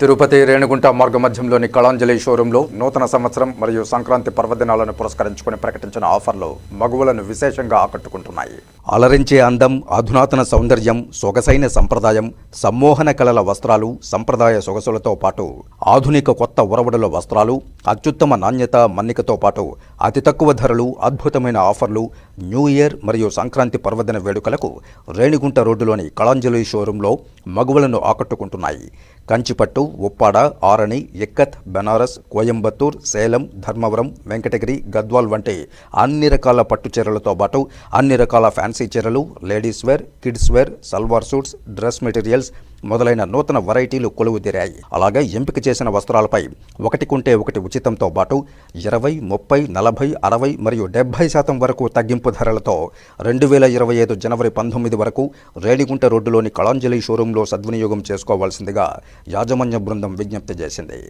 తిరుపతి రేణుగుంట మార్గ మధ్యంలోని కళాంజలి షోరూంలో నూతన సంవత్సరం మరియు సంక్రాంతి పర్వదినాలను పురస్కరించుకుని ప్రకటించిన ఆఫర్లు మగువలను విశేషంగా ఆకట్టుకుంటున్నాయి. అలరించే అందం అధునాతన సౌందర్యం సొగసైన సంప్రదాయం సమ్మోహన కళల వస్త్రాలు సంప్రదాయ సొగసులతో పాటు ఆధునిక కొత్త ఉరవడల వస్త్రాలు అత్యుత్తమ నాణ్యత మన్నికతో పాటు అతి తక్కువ ధరలు అద్భుతమైన ఆఫర్లు న్యూ ఇయర్ మరియు సంక్రాంతి పర్వదిన వేడుకలకు రేణిగుంట రోడ్డులోని కళాంజలి షోరూంలో మగువలను ఆకట్టుకుంటున్నాయి. కంచిపట్టు ఉప్పాడ ఆరణి ఎక్కత్ బెనారస్ కోయంబత్తూర్ సేలం ధర్మవరం వెంకటగిరి గద్వాల్ వంటి అన్ని రకాల పట్టు చీరలతో పాటు అన్ని రకాల ఫ్యాన్స్ చీరలు ladies wear kids wear salwar suits dress materials మొదలైన నూతన వెరైటీలు కొలువుదీరాయి. అలాగే ఎంపిక చేసిన వస్త్రాలపై ఒకటి కొంటే ఒకటి ఉచితంతో పాటు ఇరవై ముప్పై నలభై అరవై మరియు డెబ్బై శాతం వరకు తగ్గింపు ధరలతో రెండు వేల ఇరవై ఐదు జనవరి పంతొమ్మిది వరకు రేణిగుంట రోడ్డులోని కళాంజలి షోరూంలో సద్వినియోగం చేసుకోవాల్సిందిగా యాజమాన్య బృందం విజ్ఞప్తి చేసింది.